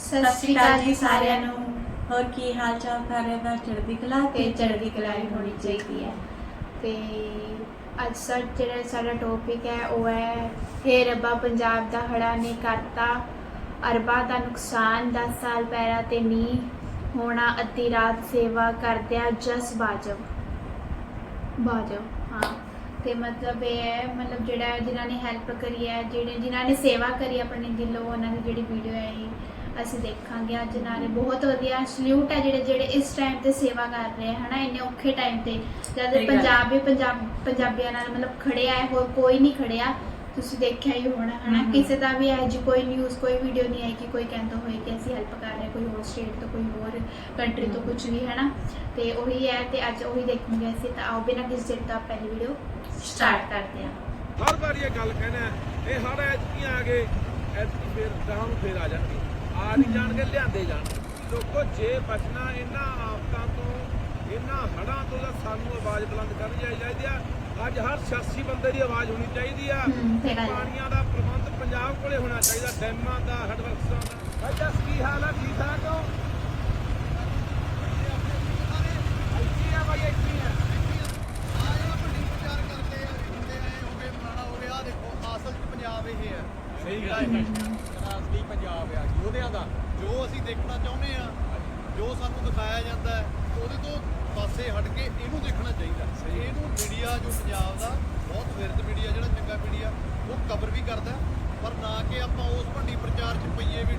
ਸਤਿ ਸ਼੍ਰੀ ਅਕਾਲ ਜੀ ਸਾਰਿਆਂ ਨੂੰ। ਹੋਰ ਕੀ ਹਾਲ ਚਾਲ ਸਾਰਿਆਂ ਦਾ? ਚੜ੍ਹਦੀ ਕਲਾ ਤੇ ਚੜ੍ਹਦੀ ਕਲਾਈ ਹੋਣੀ ਚਾਹੀਦੀ ਹੈ। ਤੇ ਅੱਜ ਸਾ, ਜਿਹੜਾ ਸਾਡਾ ਟੌਪਿਕ ਹੈ, ਉਹ ਹੈ, ਹੇ ਰੱਬਾ, ਪੰਜਾਬ ਦਾ ਹੜਾ ਨੇ ਕਰਤਾ। ਅਰਬਾਂ ਦਾ ਨੁਕਸਾਨ 10 ਸਾਲ ਪੈਰਾ ਤੇ ਨੀ ਹੋਣਾ ਅੱਧੀ ਰਾਤ ਸੇਵਾ ਕਰਦਿਆ ਜਸ ਬਾਜਵ। ਬਾਜਵ, ਹਾਂ। ਤੇ ਮਤਲਬ ਇਹ ਹੈ, ਮਤਲਬ ਜਿਹੜਾ ਜਿਨ੍ਹਾਂ ਨੇ ਹੈਲਪ ਕਰੀ ਹੈ, ਜਿਹੜੇ ਜਿਨ੍ਹਾਂ ਨੇ ਸੇਵਾ ਕਰੀ ਆਪਣੇ ਦਿਲੋਂ, ਉਹਨਾਂ ਦੀ ਜਿਹੜੀ ਵੀਡੀਓ ਹੈ ਇਹ ਅਸੀਂ ਦੇਖਾਂਗੇ। ਅੱਜ ਨਾਲੇ ਬਹੁਤ ਵਧੀਆ ਸਲੂਟ ਹੈ ਜਿਹੜੇ ਜਿਹੜੇ ਇਸ ਟਾਈਮ ਤੇ ਸੇਵਾ ਕਰ ਰਹੇ ਹਨਾ? ਇੰਨੇ ਔਖੇ ਟਾਈਮ ਤੇ। ਜਦ ਸਹੀ ਗੱਲ। ਹੈ। ਪੰਜਾਬ ਵੀ ਪੰਜਾਬ ਪੰਜਾਬੀਆਂ ਨਾਲ ਮਤਲਬ ਖੜਿਆ ਹੈ ਹੋਰ ਕੋਈ ਨਹੀਂ ਖੜਿਆ ਤੁਸੀਂ ਦੇਖਿਆ ਹੀ ਹੋਣਾ ਹਨਾ? ਹਮ। ਕਿਸੇ ਦਾ ਵੀ ਹੈ ਜੀ ਕੋਈ ਨਿਊਜ਼ ਕੋਈ ਵੀਡੀਓ ਨਹੀਂ ਆਈ ਕਿ ਕੋਈ ਕਹਿੰਦਾ ਹੋਏ ਕਿ ਅਸੀਂ ਹੈਲਪ ਕਰ ਰਹੇ ਹਾਂ, ਕੋਈ ਹੋਰ ਸਟੇਟ ਤੋਂ ਕੋਈ ਹੋਰ ਕੰਟਰੀ ਤੋਂ ਕੁਝ ਵੀ ਹਨਾ? ਤੇ ਉਹੀ ਹੈ ਤੇ ਅੱਜ ਉਹੀ ਦੇਖਾਂਗੇ ਅਸੀਂ। ਤਾਂ ਆਓ ਬਿਨਾਂ ਕਿਸੇ ਚਿਰ ਤੋਂ ਆਪਾਂ ਪਹਿਲੀ ਵੀਡੀਓ ਸਟਾਰਟ ਕਰਦੇ ਹਾਂ। ਹਰ ਵਾਰੀ ਇਹ ਗੱਲ ਕਹਿਣਾ ਹੈ, ਇਹ ਹਰ ਐਤਕੀ ਆ ਗਏ ਐਤਕੀ ਫੇਰ ਗਾਂ ਨੂੰ ਫੇਰ ਆ ਜਾਣਗੇ। ਆ ਨਹੀਂ ਜਾਣਗੇ ਲਿਆਂਦੇ ਜਾਣਗੇ ਲੋਕੋ ਜੇ ਬਚਣਾ ਇਹਨਾਂ ਆਫਤਾਂ ਤੋਂ ਇਹਨਾਂ ਹੜਾਂ ਤੋਂ ਤਾਂ ਸਾਨੂੰ ਆਵਾਜ਼ ਬੁਲੰਦ ਕਰਨੀ ਚਾਹੀਦੀ ਆ। ਅੱਜ ਹਰ ਸਿਆਸੀ ਬੰਦੇ ਦੀ ਆਵਾਜ਼ ਹੋਣੀ ਚਾਹੀਦੀ ਆ। ਪਾਣੀਆਂ ਦਾ ਪ੍ਰਬੰਧ ਪੰਜਾਬ ਕੋਲੇ ਹੋਣਾ ਚਾਹੀਦਾ ਡੈਮਾਂ ਦਾ ਹੈਡਵਰਕਸਾਂ ਦਾ। ਭਾਈ ਜਸ ਕੀ ਹਾਲ ਆ? ਠੀਕ ਠਾਕ ਹੋ? ਇੱਥੇ ਆ ਭਾਈ ਇੱਥੇ ਆ। ਸਹੀ ਗੱਲ ਹੈ ਅਸਲੀ ਪੰਜਾਬ ਆ ਉਹਦਿਆਂ ਦਾ। ਜੋ ਅਸੀਂ ਦੇਖਣਾ ਚਾਹੁੰਦੇ ਆ ਜੋ ਸਾਨੂੰ ਦਿਖਾਇਆ ਜਾਂਦਾ ਹੈ ਉਹਦੇ ਤੋਂ ਪਾਸੇ ਹਟ ਕੇ ਇਹਨੂੰ ਦੇਖਣਾ ਚਾਹੀਦਾ। ਇਹਨੂੰ ਮੀਡੀਆ ਜੋ ਪੰਜਾਬ ਦਾ ਬਹੁਤ ਵਿਰਧ ਮੀਡੀਆ ਜਿਹੜਾ ਚੰਗਾ ਮੀਡੀਆ ਉਹ ਕਵਰ ਵੀ ਕਰਦਾ ਪਰ ਨਾ ਕਿ ਆਪਾਂ ਉਸ ਭੰਡੀ ਪ੍ਰਚਾਰ ਚ ਪਈਏ ਵੀ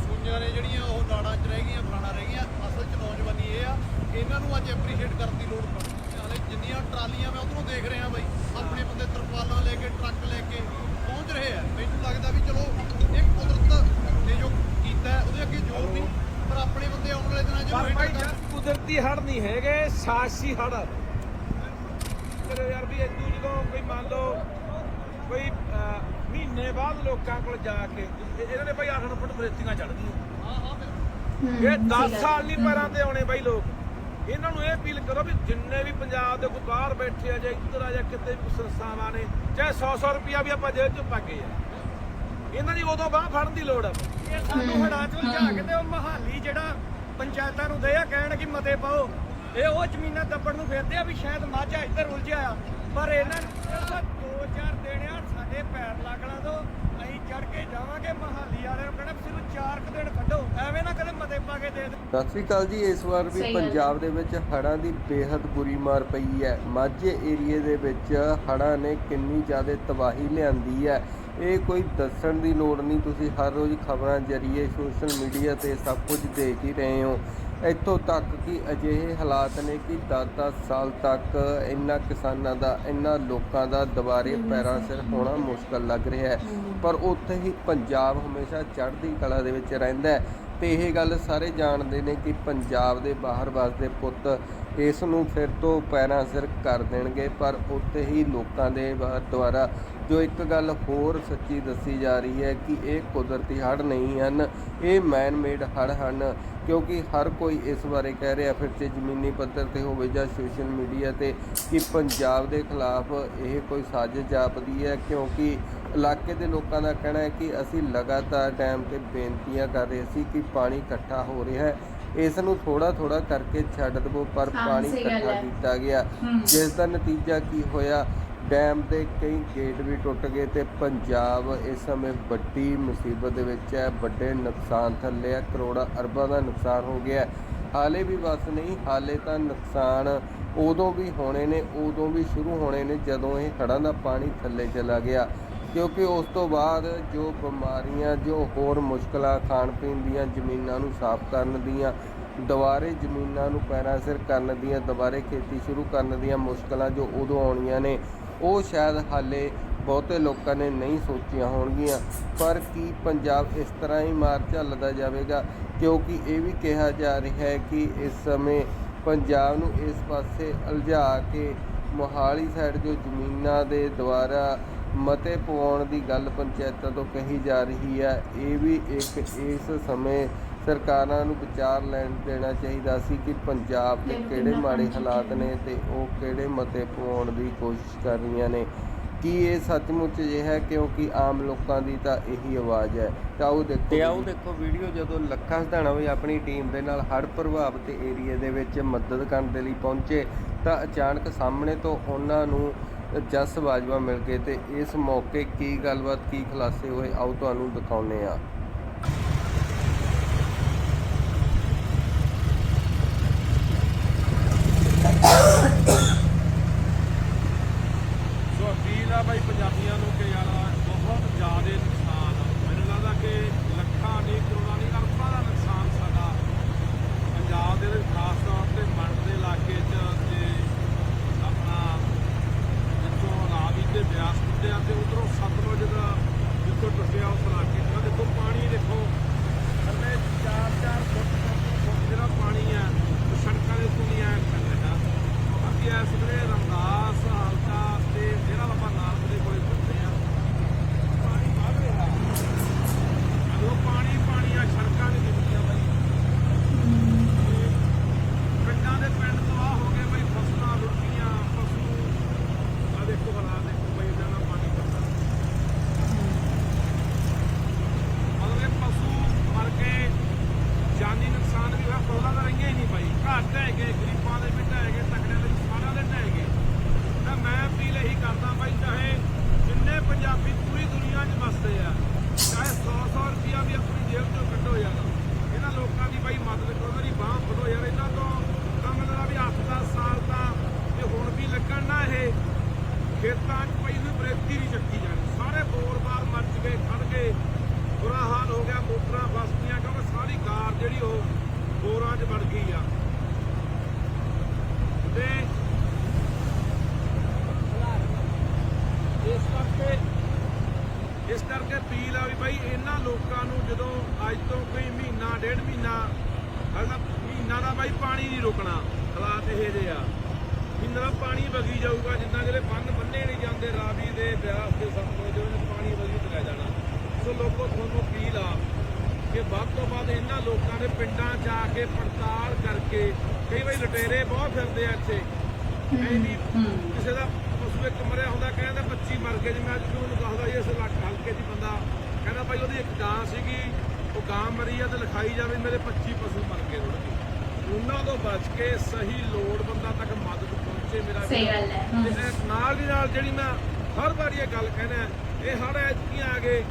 ਸੂਈਆਂ ਨੇ ਜਿਹੜੀਆਂ ਉਹ ਨਾੜਾਂ 'ਚ ਰਹਿ ਗਈਆਂ ਫਲਾਣਾ ਰਹਿ ਗਈਆਂ ਅਸਲ 'ਚ ਨੌਜਵਾਨੀ ਇਹ ਆ ਇਹਨਾਂ ਨੂੰ ਅੱਜ ਐਪਰੀਸ਼ੀਏਟ ਕਰਨ ਦੀ ਲੋੜ ਪੜਦੀ ਹਾਲੇ ਜਿੰਨੀਆਂ ਟਰਾਲੀਆਂ ਮੈਂ ਉਧਰੋਂ ਦੇਖ ਰਿਹਾ ਬਾਈ ਆਪਣੇ ਬੰਦੇ ਤਰਪਾਲਾਂ ਲੈ ਕੇ ਟਰੱਕ ਲੈ ਕੇ ਪਹੁੰਚ ਰਹੇ ਆ। ਮੈਨੂੰ ਲੱਗਦਾ ਵੀ ਚਲੋ ਇਹ ਕੁਦਰਤ ਨੇ ਜੋ ਕੀਤਾ ਹੈ, ਉਹਦੇ ਅੱਗੇ ਜ਼ੋਰ ਨਹੀਂ ਪਰ ਆਪਣੇ ਬੰਦੇ ਆਉਣ ਵਾਲੇ ਦਿਨਾਂ 'ਚ ਪਰ ਇਹਨੂੰ ਭਾਈ handle ਯਾਰ ਕੁਦਰਤੀ ਹੜ ਨਹੀਂ ਹੈਗੇ ਸਾਜ਼ਿਸ਼ੀ ਹੜ ਤੇਰੇ ਯਾਰ ਵੀ ਇਦੋਂ ਜਦੋਂ ਕੋਈ ਮੰਨ ਲਓ ਕੋਈ ਮਹੀਨੇ ਬਾਅਦ ਲੋਕਾਂ ਕੋਲ ਜਾ ਕੇ ਇਹ- ਇਹਨਾਂ ਨੇ ਭਾਈ ਆਖਣ ਫੁੱਟ ਹਾਂ ਬਿਲਕੁਲ ਇਹ ਹਮ, 10 ਸਹੀ ਗੱਲ। ਸਾਲ ਨਹੀਂ ਪੈਰਾਂ ਤੇ ਆਉਣੇ ਬਾਈ ਲੋਕ। ਇਹਨਾਂ ਨੂੰ ਇਹ ਅਪੀਲ ਕਰੋ ਵੀ ਜਿੰਨੇ ਵੀ ਪੰਜਾਬ ਦੇ ਕੋਈ ਬਾਹਰ ਬੈਠੇ ਆ ਜਾਂ ਇੱਧਰ ਆ ਜਾਂ ਕਿਤੇ ਵੀ ਸੰਸਥਾਵਾਂ ਨੇ ਚਾਹੇ 100 100 ਰੁਪਿਆ ਵੀ ਆਪਾਂ ਜੇਬ ਚੋਂ ਪਾਗੇ ਆ ਇਹਨਾਂ ਦੀ ਉਦੋਂ ਬਾਹ ਫੜਨ ਦੀ ਲੋੜ ਆ। ਇਹ ਸਾਨੂੰ ਹੜਾਂ ਚ ਕੇ ਤੇ ਉਹ ਮਹਾਲੀ ਜਿਹੜਾ ਪੰਚਾਇਤਾਂ ਨੂੰ ਦੇ ਆ ਕਹਿਣ ਕਿ ਮਤੇ ਪਾਓ। ਇਹ ਉਹ ਜ਼ਮੀਨਾਂ ਦੱਬਣ ਨੂੰ ਫਿਰਦੇ ਆ ਵੀ ਸ਼ਾਇਦ ਮਾਝਾ ਇੱਧਰ ਉਲਝਿਆ ਆ। ਪਰ ਇਹਨਾਂ ਨੂੰ ਦੋ ਚਾਰ ਦੇਣਿਆ ਸਾਡੇ ਪੈਰ ਲੱਗਣਾ ਤੋਂ ਅਸੀਂ ਚੜ ਕੇ ਜਾਵਾਂਗੇ ਮਹਾਲੀ ਵਾਲਿਆਂ ਨੂੰ ਕਹਿਣਾ ਸਿਰਫ ਚਾਰ ਕੁ ਦਿਨ ਕੱਢੋ। ਐਵੇਂ ਨਾ ਕਦੇ ਮਤੇ ਪਾ ਕੇ ਦੇ ਦਿਓ ਸਤਿ ਸ੍ਰੀ ਅਕਾਲ ਜੀ ਇਸ ਵਾਰ ਵੀ। ਪੰਜਾਬ ਦੇ ਵਿੱਚ ਹੜ੍ਹਾਂ ਦੀ ਬੇਹੱਦ ਬੁਰੀ ਮਾਰ ਪਈ ਹੈ। ਮਾਝੇ ਏਰੀਏ ਦੇ ਵਿੱਚ ਹੜ੍ਹਾਂ ਨੇ ਕਿੰਨੀ ਜ਼ਿਆਦਾ ਤਬਾਹੀ ਲਿਆਂਦੀ ਹੈ। ਇਹ ਕੋਈ ਦੱਸਣ ਦੀ ਲੋੜ ਨਹੀਂ। ਤੁਸੀਂ ਹਰ ਰੋਜ਼ ਖਬਰਾਂ ਜਰੀਏ ਸੋਸ਼ਲ ਮੀਡੀਆ ਤੇ ਸਭ ਕੁਝ ਦੇਖ ਹੀ ਰਹੇ ਹੋ। ਇੱਥੋਂ ਤੱਕ ਕਿ ਅਜਿਹੇ ਹਾਲਾਤ ਨੇ ਕਿ 10-10 ਸਾਲ ਤੱਕ ਇਹਨਾਂ ਕਿਸਾਨਾਂ ਦਾ ਇਹਨਾਂ ਲੋਕਾਂ ਦਾ ਦੁਬਾਰੇ ਪੈਰਾਂ ਸਿਰ ਹੋਣਾ ਮੁਸ਼ਕਲ ਲੱਗ ਰਿਹਾ ਹੈ। ਪਰ ਉੱਥੇ ਹੀ ਪੰਜਾਬ ਹਮੇਸ਼ਾ ਚੜ੍ਹਦੀ ਕਲਾ ਦੇ ਵਿੱਚ ਰਹਿੰਦਾ ਹੈ। ਤੇ ਇਹ ਗੱਲ ਸਾਰੇ ਜਾਣਦੇ ਨੇ ਕਿ ਪੰਜਾਬ ਦੇ ਬਾਹਰ ਵਸਦੇ ਪੁੱਤ ਇਸ ਨੂੰ ਫਿਰ ਤੋਂ ਪੈਰਾਂ ਸਿਰ ਕਰ ਦੇਣਗੇ ਪਰ ਉੱਥੇ ਹੀ ਲੋਕਾਂ ਦੇ ਦੁਆਰਾ ਜੋ ਇੱਕ ਗੱਲ ਹੋਰ ਸੱਚੀ ਦੱਸੀ ਜਾ ਰਹੀ ਹੈ ਕਿ ਇਹ ਕੁਦਰਤੀ ਹੜ੍ਹ ਨਹੀਂ ਹਨ ਇਹ ਮੈਨ ਮੇਡ ਹੜ੍ਹ ਹਨ ਕਿਉਂਕਿ ਹਰ ਕੋਈ ਇਸ ਬਾਰੇ ਕਹਿ ਰਿਹਾ ਫਿਰ ਤੇ ਜ਼ਮੀਨੀ ਪੱਧਰ ਤੇ ਹੋਵੇ ਜਾਂ ਸੋਸ਼ਲ ਮੀਡੀਆ ਤੇ ਕਿ ਪੰਜਾਬ ਦੇ ਖਿਲਾਫ ਇਹ ਕੋਈ ਸਾਜ਼ਿਸ਼ ਜਾਪਦੀ ਹੈ ਕਿਉਂਕਿ ਇਲਾਕੇ ਦੇ ਲੋਕਾਂ ਦਾ ਕਹਿਣਾ ਹੈ ਕਿ ਅਸੀਂ ਲਗਾਤਾਰ ਟਾਈਮ ਤੇ ਬੇਨਤੀਆਂ ਕਰ ਰਹੇ ਸੀ ਕਿ ਪਾਣੀ ਇਕੱਠਾ ਹੋ ਰਿਹਾ ਹੈ ਇਸ ਨੂੰ ਥੋੜਾ ਥੋੜਾ ਕਰਕੇ ਛੱਡ ਦੇਵੋ ਪਰ ਪਾਣੀ ਇਕੱਠਾ। ਕੀਤਾ ਗਿਆ। ਜਿਸ ਦਾ ਨਤੀਜਾ ਕੀ ਹੋਇਆ ਡੈਮ ਦੇ ਕਈ ਗੇਟ ਵੀ ਟੁੱਟ ਗਏ ਤੇ ਪੰਜਾਬ ਇਸ ਸਮੇਂ ਵੱਡੀ ਮੁਸੀਬਤ ਦੇ ਵਿੱਚ ਹੈ। ਵੱਡੇ ਨੁਕਸਾਨ ਥੱਲੇ ਹੈ ਕਰੋੜਾਂ ਅਰਬਾਂ ਦਾ ਨੁਕਸਾਨ ਹੋ ਗਿਆ ਹਾਲੇ ਵੀ ਬਸ ਨਹੀਂ, ਹਾਲੇ ਤਾਂ ਨੁਕਸਾਨ ਉਦੋਂ ਵੀ ਹੋਣੇ ਨੇ, ਉਦੋਂ ਵੀ ਸ਼ੁਰੂ ਹੋਣੇ ਨੇ ਜਦੋਂ ਇਹ ਹੜ੍ਹਾਂ ਦਾ ਪਾਣੀ ਥੱਲੇ ਚਲਾ ਗਿਆ। ਕਿਉਂਕਿ ਉਸ ਤੋਂ ਬਾਅਦ ਜੋ ਬਿਮਾਰੀਆਂ, ਜੋ ਹੋਰ ਮੁਸ਼ਕਲਾਂ ਖਾਣ ਪੀਣ ਦੀਆਂ ਜ਼ਮੀਨਾਂ ਨੂੰ ਸਾਫ਼ ਕਰਨ ਦੀਆਂ, ਦੁਬਾਰੇ ਜ਼ਮੀਨਾਂ ਨੂੰ ਪੈਰਾਂ ਸਿਰ ਕਰਨ ਦੀਆਂ, ਦੁਬਾਰੇ ਖੇਤੀ ਸ਼ੁਰੂ ਕਰਨ ਦੀਆਂ ਮੁਸ਼ਕਲਾਂ ਜੋ ਉਦੋਂ ਆਉਣੀਆਂ ਨੇ ਉਹ ਸ਼ਾਇਦ ਹਾਲੇ ਬਹੁਤੇ ਲੋਕਾਂ ਨੇ ਨਹੀਂ ਸੋਚੀਆਂ ਹੋਣਗੀਆਂ। ਪਰ ਕੀ ਪੰਜਾਬ ਇਸ ਤਰ੍ਹਾਂ ਹੀ ਮਾਰ ਝੱਲਦਾ ਜਾਵੇਗਾ? ਕਿਉਂਕਿ ਇਹ ਵੀ ਕਿਹਾ ਜਾ ਰਿਹਾ ਹੈ ਕਿ ਇਸ ਸਮੇਂ ਪੰਜਾਬ ਨੂੰ ਇਸ ਪਾਸੇ ਉਲਝਾ ਕੇ ਮੋਹਾਲੀ ਸਾਈਡ ਜੋ ਜ਼ਮੀਨਾਂ ਦੇ ਦੁਆਰਾ ਮਤੇ ਪਵਾਉਣ ਦੀ ਗੱਲ ਪੰਚਾਇਤਾਂ ਤੋਂ ਕਹੀ ਜਾ ਰਹੀ ਹੈ ਇਹ ਵੀ ਇੱਕ ਇਸ ਸਮੇਂ ਸਰਕਾਰਾਂ ਨੂੰ ਵਿਚਾਰ ਲੈਣ ਦੇਣਾ ਚਾਹੀਦਾ ਸੀ ਕਿ ਪੰਜਾਬ ਦੇ ਕਿਹੜੇ ਮਾੜੇ ਹਾਲਾਤ ਨੇ ਤੇ ਉਹ ਕਿਹੜੇ ਮਤੇ ਪਵਾਉਣ ਦੀ ਕੋਸ਼ਿਸ਼ ਕਰ ਰਹੀਆਂ ਨੇ। ਕੀ ਇਹ ਸੱਚਮੁੱਚ ਇਹ ਹੈ? ਕਿਉਂਕਿ ਆਮ ਲੋਕਾਂ ਦੀ ਤਾਂ ਇਹੀ ਆਵਾਜ਼ ਹੈ। ਤਾਂ ਆਓ ਦੇਖੋ ਤੇ ਆਓ ਦੇਖੋ ਵੀਡੀਓ ਜਦੋਂ ਲੱਖਾ ਸਧਾਣਾ ਵੀ ਆਪਣੀ ਟੀਮ ਦੇ ਨਾਲ ਹੜ੍ਹ ਪ੍ਰਭਾਵਿਤ ਏਰੀਏ ਦੇ ਵਿੱਚ ਮਦਦ ਕਰਨ ਦੇ ਲਈ ਪਹੁੰਚੇ ਤਾਂ ਅਚਾਨਕ ਸਾਹਮਣੇ ਤੋਂ ਉਹਨਾਂ ਨੂੰ ਜਸ ਬਾਜਵਾ ਮਿਲ ਗਏ ਤੇ ਇਸ ਮੌਕੇ ਕੀ ਗੱਲਬਾਤ, ਕੀ ਖੁਲਾਸੇ ਹੋਏ, ਆਓ ਤੁਹਾਨੂੰ ਦਿਖਾਉਂਦੇ ਆ ਸੋ ਅਪੀਲ ਆ ਬਾਈ ਪੰਜਾਬੀਆਂ ਨੂੰ ਕਿ ਯਾਰ ਬਹੁਤ ਜ਼ਿਆਦਾ ਨੁਕਸਾਨ ਆ। ਮੈਨੂੰ ਲੱਗਦਾ ਕਿ ਲੱਖਾਂ ਨਹੀਂ ਕਰੋੜਾਂ ਨਹੀਂ ਅਰਬਾਂ ਦਾ ਨੁਕਸਾਨ ਸਾਡਾ ਪੰਜਾਬ ਦੇ ਵਿੱਚ ਖਾਸ ਤੌਰ ਤੇ ਮੰਡ ਦੇ ਇਲਾਕੇ 'ਚ ਤੇ ਆਪਣਾ ਜਿੱਥੋਂ ਰਾਵੀ ਤੇ ਬਿਆਸ ਟੁੱਟਿਆ ਤੇ ਉਧਰੋਂ ਸਤਲੁਜ ਦਾ ਜਿੱਥੋਂ ਟੁੱਟਿਆ ਉਸ ਇਲਾਕੇ 'ਚ ਆਹ ਦੇਖੋ ਪਾਣੀ ਦੇਖੋ ਥੱਲੇ 4-4 ਫੁੱਟ ਫੁੱਟ ਜਿਹੜਾ ਪਾਣੀ ਆ ਉਹ ਸੜਕਾਂ ਦੇ ਉੱਤੋਂ ਨਹੀਂ ਆਇਆ ਕਰ ਰਿਹਾ ਬਾਕੀ ਇਸ ਵੇਲੇ ਰਮਦਾਸ ਹਲਕਾ ਤੇ ਜਿਹੜਾ ਬਾਬਾ ਨਾਨਕ ਦੇ ਕੋਲੇ ਪਹੁੰਚੇ ਆ ਪਾਣੀ ਵੱਧ ਰਿਹਾ ਉਹ ਪਾਣੀ ਪਾਣੀ ਆ ਸੜਕਾਂ ਨਹੀਂ ਦਿਖਦੀਆਂ ਬਾਈ ਤੇ ਪਿੰਡਾਂ ਦੇ ਪਿੰਡ ਤਬਾਹ ਹੋ ਗਏ ਬਈ ਫਸਲਾਂ ਲੁੱਟੀਆਂ ਪਸ਼ੂ ਆ ਦੇਖੋ ਹਾਲਾਤ ਦੇਖੋ ਬਈ ਇਹਦਾ ਨਾ ਪਾਣੀ ਕਰਦਾ ਮਤਲਬ ਇਹ ਪਸ਼ੂ ਮਰ ਗਏ ਜਾਨੀ ਨੁਕਸਾਨ ਵੀ ਹੋਇਆ ਕੋਲਾ ਤਾਂ ਰਹੀਆਂ ਹੀ ਨਹੀਂ ਬਾਈ ਘਰ ਢਹਿ ਗਏ ਗਰੀਬਾਂ ਦੇ ਵੀ ਢਹਿ ਗਏ ਤਕੜਿਆਂ ਦੇ ਵੀ ਸਾਰਿਆਂ ਦੇ ਢਹਿ ਗਏ ਤਾਂ ਮੈਂ ਅਪੀਲ ਇਹੀ ਕਰਦਾ ਬਾਈ ਚਾਹੇ ਜਿੰਨੇ ਪੰਜਾਬੀ ਪੂਰੀ ਦੁਨੀਆ 'ਚ ਵਸਦੇ ਆ ਚਾਹੇ 100-100 ਰੁਪਿਆ ਵੀ ਆਪਣੀ ਜੇਬ 'ਚੋਂ ਕੱਢੋ ਯਾਰ ਇਹਨਾਂ ਲੋਕਾਂ ਦੀ ਬਾਈ ਮਦਦ ਕਰੋ ਉਹਨਾਂ ਦੀ ਬਾਹ ਫੜੋ ਯਾਰ ਇਹਨਾਂ ਤੋਂ ਕੰਮ ਦਾ ਵੀ 8-10 ਸਾਲ ਤਾਂ ਤੇ ਹੁਣ ਵੀ ਲੱਗਣ ਨਾ ਇਹ ਖੇਤਾਂ 'ਚ ਪਈ ਹੋਈ ਬਰੇਤੀ ਨਹੀਂ ਚੱਕੀ ਜਾਣੀ ਸਾਰੇ ਬੋਰ-ਬਾਰ ਮੱਚ ਗਏ ਖੜ ਗਏ ਬੁਰਾ ਹਾਲ ਹੋ ਗਿਆ ਮੋਟਰਾਂ ਫਸ ਗਈਆਂ ਕਿਉਂਕਿ ਸਾਰੀ ਕਾਰ ਜਿਹੜੀ ਉਹ ਬੋਰਾਂ 'ਚ ਵੜ ਗਈ ਆ ਤੇ ਇਸ ਕਰਕੇ ਇਸ ਕਰਕੇ ਅਪੀਲ ਆ ਵੀ ਬਾਈ ਇਹਨਾਂ ਲੋਕਾਂ ਨੂੰ ਜਦੋਂ ਅੱਜ ਤੋਂ ਕੋਈ ਮਹੀਨਾ ਡੇਢ ਮਹੀਨਾ ਅਗਲਾ ਮਹੀਨਾ ਦਾ ਬਾਈ ਪਾਣੀ ਨਹੀਂ ਰੁਕਣਾ ਹਾਲਾਤ ਇਹ ਜਿਹੇ ਆ ਮਹੀਨਾ ਦਾ ਪਾਣੀ ਵਗੀ ਜਾਊਗਾ ਜਿੰਨਾ ਜਿਹੜੇ ਬੰਨ ਬੰਨੇ ਨਹੀਂ ਜਾਂਦੇ ਰਾਵੀ ਦੇ ਬਿਆਸ ਦੇ ਦੇ ਉਹਨੇ ਪਾਣੀ ਵਗੀ ਲੈ ਜਾਣਾ। ਸੋ ਲੋਕੋ ਤੁਹਾਨੂੰ ਅਪੀਲ ਆ ਕਿ ਵੱਧ ਤੋਂ ਵੱਧ ਇਹਨਾਂ ਲੋਕਾਂ ਦੇ ਪਿੰਡਾਂ 'ਚ ਆ ਕੇ ਪੜਤਾਲ ਕਰਕੇ ਕਈ ਵਾਰੀ ਲਟੇਰੇ ਬਹੁਤ ਫਿਰਦੇ ਆ ਇੱਥੇ। ਕਈ ਵੀ ਕਿਸੇ ਦਾ ਪਸ਼ੂ ਇੱਕ ਮਰਿਆ ਹੁੰਦਾ ਕਹਿੰਦਾ 25 ਮਰ ਗਏ ਜਿਵੇਂ ਅੱਜ ਤੁਹਾਨੂੰ ਦੱਸਦਾ ਜੀ ਇਸ ਹਲਕੇ ਦੀ ਬੰਦਾ ਕਹਿੰਦਾ ਭਾਈ ਉਹਦੀ ਇੱਕ ਗਾਂ ਸੀਗੀ ਉਹ ਗਾਂ ਮਰੀ ਆ ਤੇ ਲਿਖਾਈ ਜਾਵੇ ਮੇਰੇ 25 ਪਸ਼ੂ ਮਰ ਗਏ ਰੁੜ ਗਏ। ਉਹਨਾਂ ਤੋਂ ਬਚ ਕੇ ਸਹੀ ਲੋੜਵੰਦਾਂ ਤੱਕ ਮਦਦ ਪਹੁੰਚੇ ਮੇਰਾ ਸਹੀ। ਗੱਲ ਹੈ। ਤੇ ਇਹ ਨਾਲ ਦੀ ਨਾਲ ਜਿਹੜੀ ਮੈਂ ਹਰ ਵਾਰੀ ਇਹ ਗੱਲ ਕਹਿਣਾ ਇਹ ਹੜ ਐਤਕੀ ਆ ਗਏ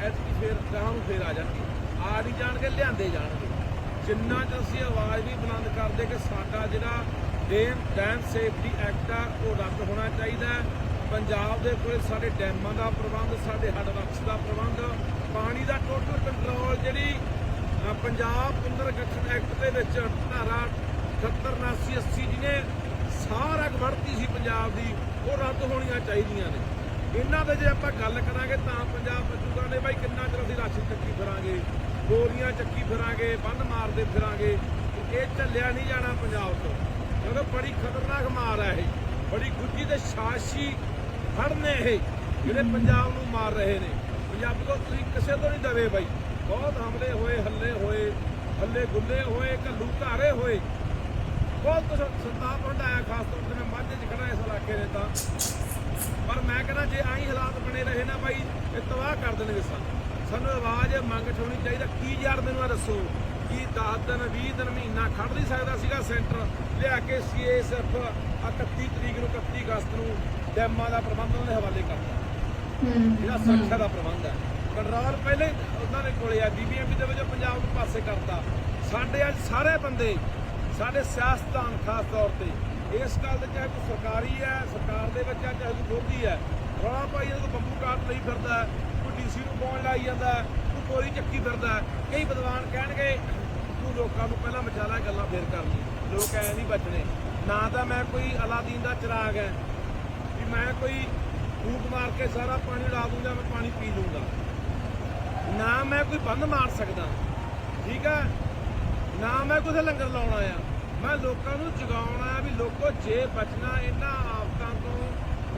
ਐਤਕੀ ਫੇਰ ਗਾਂ ਨੂੰ ਫੇਰ ਆ ਜਾਣਗੇ ਆ ਨਹੀਂ ਜਾਣਗੇ ਲਿਆਂਦੇ ਜਾਣਗੇ ਜਿੰਨਾ ਚ ਅਸੀਂ ਆਵਾਜ਼ ਵੀ ਬੁਲੰਦ ਕਰਦੇ ਕਿ ਸਾਡਾ ਜਿਹੜਾ ਡੈਮ ਡੈਮ ਸੇਫਟੀ ਐਕਟ ਆ ਉਹ ਰੱਦ ਹੋਣਾ ਚਾਹੀਦਾ। ਪੰਜਾਬ ਦੇ ਕੋਲ ਸਾਡੇ ਡੈਮਾਂ ਦਾ ਪ੍ਰਬੰਧ ਸਾਡੇ ਹੱਡ ਵਕਸ ਦਾ ਪ੍ਰਬੰਧ ਪਾਣੀ ਦਾ ਟੋਟਲ ਕੰਟਰੋਲ ਜਿਹੜੀ ਪੰਜਾਬ ਪੁਨਰਗਠਨ ਐਕਟ ਦੇ ਵਿੱਚ ਧਾਰਾ 78 79 80 ਜਿਹਨੇ ਸਾਰਾ ਵੜਤੀ ਸੀ ਪੰਜਾਬ ਦੀ, ਉਹ ਰੱਦ ਹੋਣੀਆਂ ਚਾਹੀਦੀਆਂ ਨੇ। ਇਹਨਾਂ ਦੇ ਜੇ ਆਪਾਂ ਗੱਲ ਕਰਾਂਗੇ ਤਾਂ ਪੰਜਾਬ ਬਚੂਗਾ ਨੇ ਬਾਈ ਕਿੰਨਾ ਚਿਰ ਅਸੀਂ ਰਾਸ਼ਨ ਚੱਕੀ ਫਿਰਾਂਗੇ, ਬੋਰੀਆਂ ਚੱਕੀ ਫਿਰਾਂਗੇ, ਬੰਨ ਮਾਰਦੇ ਫਿਰਾਂਗੇ, ਇਹ ਝੱਲਿਆ ਨਹੀਂ ਜਾਣਾ ਪੰਜਾਬ ਤੋਂ। ਕਿਉਂਕਿ ਬੜੀ ਖਤਰਨਾਕ ਮਾਰ ਹੈ ਇਹ, ਬੜੀ ਗੁੱਜੀ ਤੇ ਸ਼ਾਸੀ ਫੜ ਨੇ ਇਹ, ਜਿਹੜੇ ਪੰਜਾਬ ਨੂੰ ਮਾਰ ਰਹੇ ਨੇ। ਪੰਜਾਬੀ ਤੋਂ ਤੁਸੀਂ ਕਿਸੇ ਤੋਂ ਨਹੀਂ ਦਵੇ ਬਾਈ। ਬਹੁਤ ਹਮਲੇ ਹੋਏ, ਹੱਲੇ ਹੋਏ, ਹੱਲੇ ਗੁੱਲੇ ਹੋਏ, ਘੱਲੂ ਘਾਰੇ ਹੋਏ। ਬਹੁਤ ਕੁਛ ਸੰਤਾਪ ਹੰਡਾਇਆ ਖਾਸ ਤੌਰ ਤੇ ਮੈਂ ਮਾਝੇ 'ਚ ਖੜਾ ਇਸ ਇਲਾਕੇ ਦੇ ਤਾਂ। ਪਰ ਮੈਂ ਕਹਿੰਦਾ ਜੇ ਆਹੀ ਹਾਲਾਤ ਬਣੇ ਰਹੇ ਨਾ ਬਾਈ ਇਹ ਤਬਾਹ ਕਰ ਦੇਣਗੇ ਸਾਨੂੰ ਸਾਨੂੰ ਆਵਾਜ਼ ਮੰਗ ਠਾਉਣੀ ਚਾਹੀਦਾ ਕੀ ਯਾਰ ਮੈਨੂੰ ਆ ਦੱਸੋ? ਕੀ 10 ਦਿਨ 20 ਦਿਨ ਮਹੀਨਾ ਖੜ ਨਹੀਂ ਸਕਦਾ ਸੀਗਾ ਸੈਂਟਰ? ਲਿਆ ਕੇ ਸੀਏਐਸਐਫ 31 ਤਰੀਕ ਨੂੰ 31 ਅਗਸਤ ਨੂੰ ਡੈਮਾਂ ਦਾ ਪ੍ਰਬੰਧ ਉਹਨਾਂ ਦੇ ਹਵਾਲੇ ਕਰਤਾ ਜਿਹੜਾ ਸੁਰੱਖਿਆ ਦਾ ਪ੍ਰਬੰਧ ਹੈ। ਕੰਟਰੋਲ ਪਹਿਲੇ ਉਹਨਾਂ ਦੇ ਕੋਲੇ ਆ ਬੀਬੀਐਮਪੀ ਦੇ ਵਜੋਂ ਪੰਜਾਬ ਨੂੰ ਪਾਸੇ ਕਰਤਾ। ਸਾਡੇ ਅੱਜ ਸਾਰੇ ਬੰਦੇ ਸਾਡੇ ਸਿਆਸਤਦਾਨ ਖਾਸ ਤੌਰ ਤੇ। ਇਸ ਗੱਲ ਦੇ ਚਾਹੇ ਕੋਈ ਸਰਕਾਰੀ ਹੈ ਸਰਕਾਰ ਦੇ ਵਿੱਚ ਹੈ ਚਾਹੇ ਕੋਈ ਵਿਰੋਧੀ ਹੈ ਰੌਲਾ ਪਾਈ ਇਹਨੂੰ ਬੰਬੂ ਕਾਟ ਲਈ ਫਿਰਦਾ ਹੈ, ਕੋਈ ਡੀਸੀ ਨੂੰ ਬੋਲ ਲਾਈ ਜਾਂਦਾ ਹੈ, ਕੋਈ ਕੋਰੀ ਚੱਕੀ ਫਿਰਦਾ ਕਈ ਵਿਦਵਾਨ ਕਹਿਣਗੇ ਤੂੰ ਲੋਕਾਂ ਨੂੰ ਪਹਿਲਾਂ ਮਚਾਲਾ ਗੱਲਾਂ ਫੇਰ ਕਰ ਲਈ। ਲੋਕ ਐ ਨਹੀਂ ਬਚਣੇ। ਨਾ ਤਾਂ ਮੈਂ ਕੋਈ ਅਲਾਦੀਨ ਦਾ ਚਿਰਾਗ ਹੈ ਵੀ ਮੈਂ ਕੋਈ ਫੂਕ ਮਾਰ ਕੇ ਸਾਰਾ ਪਾਣੀ ਲਾ ਦੂੰਗਾ ਮੈਂ ਪਾਣੀ ਪੀ ਲੂੰਗਾ। ਨਾ ਮੈਂ ਕੋਈ ਬੰਦ ਮਾਰ ਸਕਦਾ। ਠੀਕ ਹੈ? ਨਾ ਮੈਂ ਕੋਈ ਲੰਗਰ ਲਾਉਣਾ ਆ ਮੈਂ ਲੋਕਾਂ ਨੂੰ ਜਗਾਉਣਾ ਆ ਵੀ ਲੋਕੋ ਜੇ ਬਚਣਾ ਇਹਨਾਂ ਆਫਤਾਂ ਤੋਂ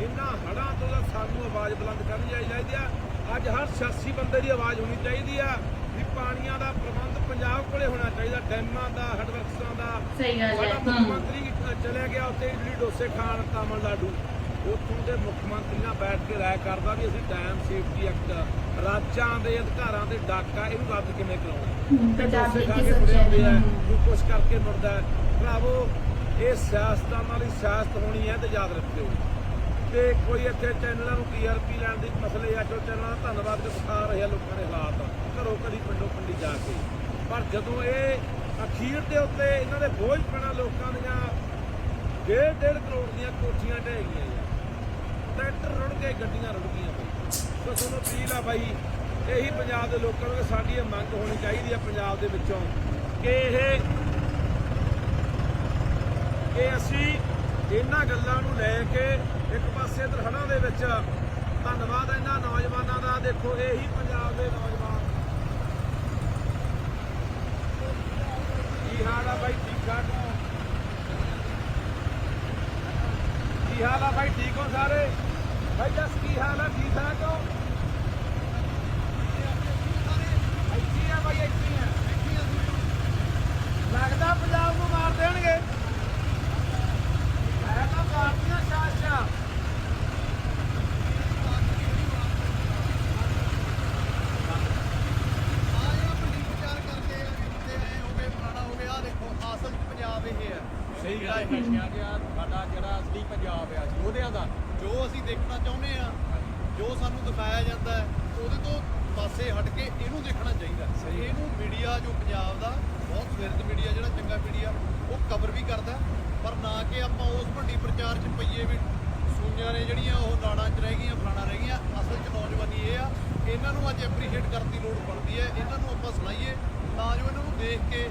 ਇਹਨਾਂ ਹੜਾਂ ਤੋਂ ਤਾਂ ਸਾਨੂੰ ਆਵਾਜ਼ ਬੁਲੰਦ ਕਰਨੀ ਚਾਹੀਦੀ ਆ। ਅੱਜ ਹਰ ਸਿਆਸੀ ਬੰਦੇ ਦੀ ਆਵਾਜ਼ ਹੋਣੀ ਚਾਹੀਦੀ ਆ ਵੀ ਪਾਣੀਆਂ ਦਾ ਪ੍ਰਬੰਧ ਪੰਜਾਬ ਕੋਲੇ ਹੋਣਾ ਚਾਹੀਦਾ ਡੈਮਾਂ ਦਾ ਹੈਡਵਰਕਸਾਂ ਦਾ। ਸਹੀ ਗੱਲ ਹੈ ਸਾਡਾ ਮੁੱਖ। ਮੰਤਰੀ ਅ, ਚਲਿਆ ਗਿਆ ਉੱਥੇ ਇਡਲੀ ਡੋਸੇ ਖਾਣ ਤਾਮਿਲਨਾਡੂ। ਉੱਥੋਂ ਦੇ ਮੁੱਖ ਮੰਤਰੀ ਨਾਲ ਬੈਠ ਕੇ ਰਾਏ ਕਰਦਾ ਵੀ ਅਸੀਂ ਡੈਮ ਸੇਫਟੀ ਐਕਟ ਰਾਜਾਂ ਦੇ ਅਧਿਕਾਰਾਂ ਦੇ ਡਾਕਾ ਇਹਨੂੰ ਰੱਦ ਕਿਵੇਂ ਕਰਾਉਣਾ। ਤੇ ਦੇ ਖਾ ਕੀ ਤੁਰੇ ਹੁੰਦੇ ਆ ਕੁਛ ਕਰਕੇ ਮੁੜਦਾ ਹੈ। ਭਰਾਵੋ ਇਹ ਸਿਆਸਤਾਂ ਨਾਲ ਹੀ ਸਿਆਸਤ ਹੋਣੀ ਹੈ ਤੇ ਯਾਦ ਰੱਖਿਓ। ਤੇ ਕੋਈ ਇੱਥੇ ਚੈਨਲਾਂ ਨੂੰ ਟੀਆਰਪੀ ਲੈਣ ਦੀ ਮਸਲੇ ਆ ਜੋ ਚੈਨਲਾਂ ਦਾ ਧੰਨਵਾਦ ਕਿ ਦਿਖਾ ਰਹੇ ਆ ਲੋਕਾਂ ਦੇ ਹਾਲਾਤ ਘਰੋਂ ਘਰੀ ਪਿੰਡੋਂ ਪਿੰਡੀ ਜਾ ਕੇ। ਪਰ ਜਦੋਂ ਇਹ ਅਖੀਰ ਦੇ ਉੱਤੇ ਇਹਨਾਂ ਦੇ ਬੋਝ ਪੈਣਾ ਲੋਕਾਂ ਦੀਆਂ ਡੇਢ ਡੇਢ ਕਰੋੜ ਦੀਆਂ ਕੋਠੀਆਂ ਢਹਿ ਗਈਆਂ ਯਾਰ ਟਰੈਕਟਰ ਰੁੜ ਗਏ ਗੱਡੀਆਂ ਰੁੜ ਗਈਆਂ ਬਈ ਸੋ ਤੁਹਾਨੂੰ ਅਪੀਲ ਆ ਬਾਈ ਇਹੀ ਪੰਜਾਬ ਦੇ ਲੋਕਾਂ ਨੂੰ ਸਾਡੀ ਇਹ ਮੰਗ ਹੋਣੀ ਚਾਹੀਦੀ ਹੈ ਪੰਜਾਬ ਦੇ ਵਿੱਚੋਂ ਕਿ ਇਹ ਕਿ ਅਸੀਂ ਇਹਨਾਂ ਗੱਲਾਂ ਨੂੰ ਲੈ ਕੇ ਇੱਕ ਪਾਸੇ ਦਰਹੜਾਂ ਦੇ ਵਿੱਚ ਧੰਨਵਾਦ ਇਹਨਾਂ ਨੌਜਵਾਨਾਂ ਦਾ। ਦੇਖੋ, ਇਹੀ ਪੰਜਾਬ ਦੇ ਨੌਜਵਾਨ। ਕੀ ਹਾਲ ਆ ਬਾਈ, ਠੀਕ ਠਾਕ ਹੋ? ਕੀ ਹਾਲ ਆ ਬਾਈ, ਠੀਕ ਹੋ ਸਾਰੇ? ਬਾਈ ਜਸ ਕੀ ਹਾਲ ਆ, ਠੀਕ ਠਾਕ ਹੋ ਇੱਥੇ ਆ ਬਾਈ ਇੱਥੇ ਆ ਲੱਗਦਾ ਪੰਜਾਬ ਨੂੰ ਮਾਰ ਦੇਣਗੇ ਮੈਂ ਤਾਂ ਭਾਰਤੀਆਂ ਸ਼ਾਸਾ ਆਇਆ ਵੱਡੀ ਵਿਚਾਰ ਕਰਦੇ ਆ ਵੀ ਕਿਤੇ ਐ ਹੋ ਗਏ ਫਲਾਣਾ ਹੋ ਗਿਆ ਆ ਦੇਖੋ ਅਸਲ 'ਚ ਪੰਜਾਬ ਇਹ ਹੈ। ਸਹੀ ਗੱਲ ਨਸ਼ਿਆਂ ਗਿਆ ਸਾਡਾ ਜਿਹੜਾ ਅਸਲੀ ਪੰਜਾਬ ਆ ਯੋਧਿਆਂ ਦਾ ਜੋ ਅਸੀਂ ਦੇਖਣਾ ਚਾਹੁੰਦੇ ਆ ਜੋ ਸਾਨੂੰ ਦਿਖਾਇਆ ਜਾਂਦਾ ਹੈ ਉਹਦੇ ਤੋਂ ਪਾਸੇ ਹਟ ਕੇ ਇਹਨੂੰ ਦੇਖਣਾ ਚਾਹੀਦਾ। ਇਹਨੂੰ ਮੀਡੀਆ ਜੋ ਪੰਜਾਬ ਦਾ ਬਹੁਤ ਵਿਰਧ ਮੀਡੀਆ ਜਿਹੜਾ ਚੰਗਾ ਮੀਡੀਆ ਉਹ ਕਵਰ ਵੀ ਕਰਦਾ ਪਰ ਨਾ ਕਿ ਆਪਾਂ ਉਸ ਵੱਡੀ ਪ੍ਰਚਾਰ 'ਚ ਪਈਏ ਵੀ ਸੂਈਆਂ ਨੇ ਜਿਹੜੀਆਂ ਉਹ ਨਾੜਾਂ 'ਚ ਰਹਿ ਗਈਆਂ ਫਲਾਣਾ ਰਹਿ ਗਈਆਂ। ਅਸਲ 'ਚ ਨੌਜਵਾਨੀ ਇਹ ਆ ਇਹਨਾਂ ਨੂੰ ਅੱਜ ਐਪਰੀਸ਼ੀਏਟ ਕਰਨ ਦੀ ਲੋੜ ਪੜਦੀ ਹੈ। ਇਹਨਾਂ ਨੂੰ ਆਪਾਂ ਸੁਣਾਈਏ ਤਾਂ ਜੋ ਇਹਨਾਂ ਨੂੰ ਦੇਖ ਕੇ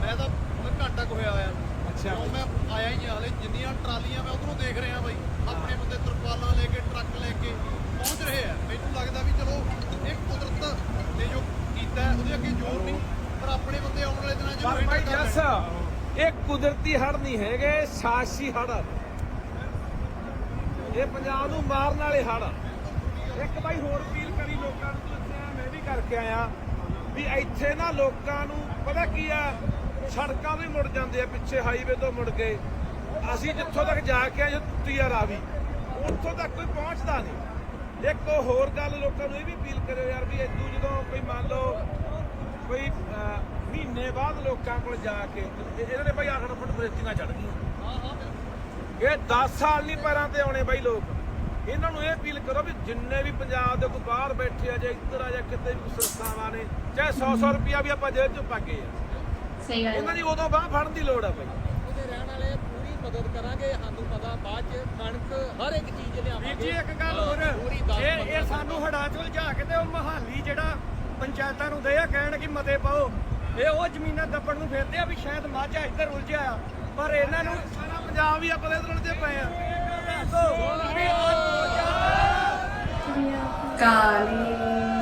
ਮੈਂ ਤਾਂ ਹੁਣ ਘੰਟਾ ਕੁ ਹੋਇਆ ਹੋਇਆ ਅੱਛਾ। ਕਿਉਂ ਮੈਂ ਆਇਆ ਹੀ ਹਾਂ ਹਲੇ ਜਿੰਨੀਆਂ ਟਰਾਲੀਆਂ ਮੈਂ ਉਧਰੋਂ ਦੇਖ ਰਿਹਾ ਬਾਈ ਆਪਣੇ ਬੰਦੇ ਤਰਪਾਲਾਂ ਲੈ ਕੇ ਟਰੱਕ ਲੈ ਕੇ ਪਹੁੰਚ ਰਹੇ ਆ ਮੈਨੂੰ ਲੱਗਦਾ ਵੀ ਚਲੋ ਇਹ ਕੁਦਰਤ ਨੇ ਜੋ ਕੀਤਾ ਹੈ, ਉਹਦੇ ਅੱਗੇ ਜ਼ੋਰ ਨਹੀਂ ਪਰ ਆਪਣੇ ਬੰਦੇ ਆਉਣ ਵਾਲੇ ਦਿਨਾਂ 'ਚ ਪਰ ਇਹਨੂੰ ਭਾਈ ਕਰ ਜੱਸ ਲੈਣਗੇ। ਇਹ ਕੁਦਰਤੀ ਹੜ ਨਹੀਂ ਹੈਗੇ ਸਾਜ਼ਿਸ਼ੀ ਹੜ ਆ। ਇਹ ਪੰਜਾਬ ਨੂੰ ਮਾਰਨ ਵਾਲੇ ਹੜ ਆ। ਇੱਕ ਭਾਈ ਹੋਰ ਅਪੀਲ ਕਰੀ ਲੋਕਾਂ ਨੂੰ ਤੂੰ ਇੱਥੇ ਆ, ਮੈਂ ਵੀ ਕਰਕੇ ਆਇਆ ਵੀ ਇੱਥੇ ਨਾ ਲੋਕਾਂ ਨੂੰ ਪਤਾ ਕੀ ਆ ਸੜਕਾਂ ਵੀ ਮੁੜ ਜਾਂਦੇ ਆ, ਪਿੱਛੇ ਹਾਈਵੇ ਤੋਂ ਮੁੜ ਕੇ। ਅਸੀਂ ਜਿੱਥੋਂ ਤੱਕ ਜਾ ਕੇ ਆਏ ਟੁੱਟੀ ਆ ਰਾਵੀ ਉੱਥੋਂ ਤੱਕ ਕੋਈ ਪਹੁੰਚਦਾ ਨਹੀਂ। ਇੱਕ ਹੋਰ ਗੱਲ ਲੋਕਾਂ ਨੂੰ ਇਹ ਵੀ ਅਪੀਲ ਕਰਿਓ ਯਾਰ ਵੀ ਇਦੋਂ ਜਦੋਂ ਕੋਈ ਮੰਨ ਲਓ ਕੋਈ ਮਹੀਨੇ ਬਾਅਦ ਲੋਕਾਂ ਕੋਲ ਜਾ ਕੇ ਇਹਨਾਂ ਨੇ ਭਾਈ 8 ਫੁੱਟ ਬ੍ਰੇਕਿੰਗਾਂ ਚੜ ਗਈਆਂ। ਇਹ 10 ਸਾਲ ਨਹੀਂ ਪੈਰਾਂ ਤੇ ਆਉਣੇ ਬਾਈ ਲੋਕ। ਇਹਨਾਂ ਨੂੰ ਇਹ ਅਪੀਲ ਕਰੋ ਵੀ ਜਿੰਨੇ ਵੀ ਪੰਜਾਬ ਦੇ ਕੋਈ ਬਾਹਰ ਬੈਠੇ ਆ, ਜਾਂ ਇੱਧਰ ਆ ਜਾਂ ਕਿਤੇ ਵੀ ਸੰਸਥਾਵਾਂ ਨੇ, ਚਾਹੇ 100 100 ਰੁਪਿਆ ਵੀ ਆਪਾਂ ਜੇਬ ਚੋਂ ਕੇ ਆ। ਸਹੀ ਗੱਲ ਇਹਨਾਂ ਹੈ ਦੀ ਉਦੋਂ ਬਾਹ ਫੜਨ ਦੀ ਲੋੜ ਆ ਬਾਈ ਉਹਦੇ ਰਹਿਣ ਵਾਲੇ ਪੂਰੀ ਮਦਦ ਕਰਾਂਗੇ ਸਾਨੂੰ ਪਤਾ ਬਾਅਦ ਚ ਕਣਕ ਹਰ ਇੱਕ ਚੀਜ਼ ਲਿਆਵਾਂਗੇ। ਵੀਰ ਜੀ ਇੱਕ ਗੱਲ ਹੋਰ। ਪੂਰੀ ਦਸ ਇਹ ਇਹ ਸਾਨੂੰ ਹੜਾਂ ਚ ਉਲਝਾ ਕੇ ਤੇ ਉਹ ਮਹਾਲੀ ਜਿਹੜਾ ਪੰਚਾਇਤਾਂ ਨੂੰ ਦੇ ਆ ਕਹਿਣ ਕਿ ਮਤੇ ਪਾਓ ਇਹ ਉਹ ਜ਼ਮੀਨਾਂ ਦੱਬਣ ਨੂੰ ਫਿਰਦੇ ਆ ਵੀ ਸ਼ਾਇਦ ਮਾਝਾ ਇੱਧਰ ਉਲਝਿਆ ਆ। ਪਰ ਇਹਨਾਂ ਨੂੰ ਸਾਰਾ ਪੰਜਾਬ ਹੀ ਆਪਾਂ ਇਧਰ ਉਲਝੇ ਪਏ ਆ। ਕਾਲੀ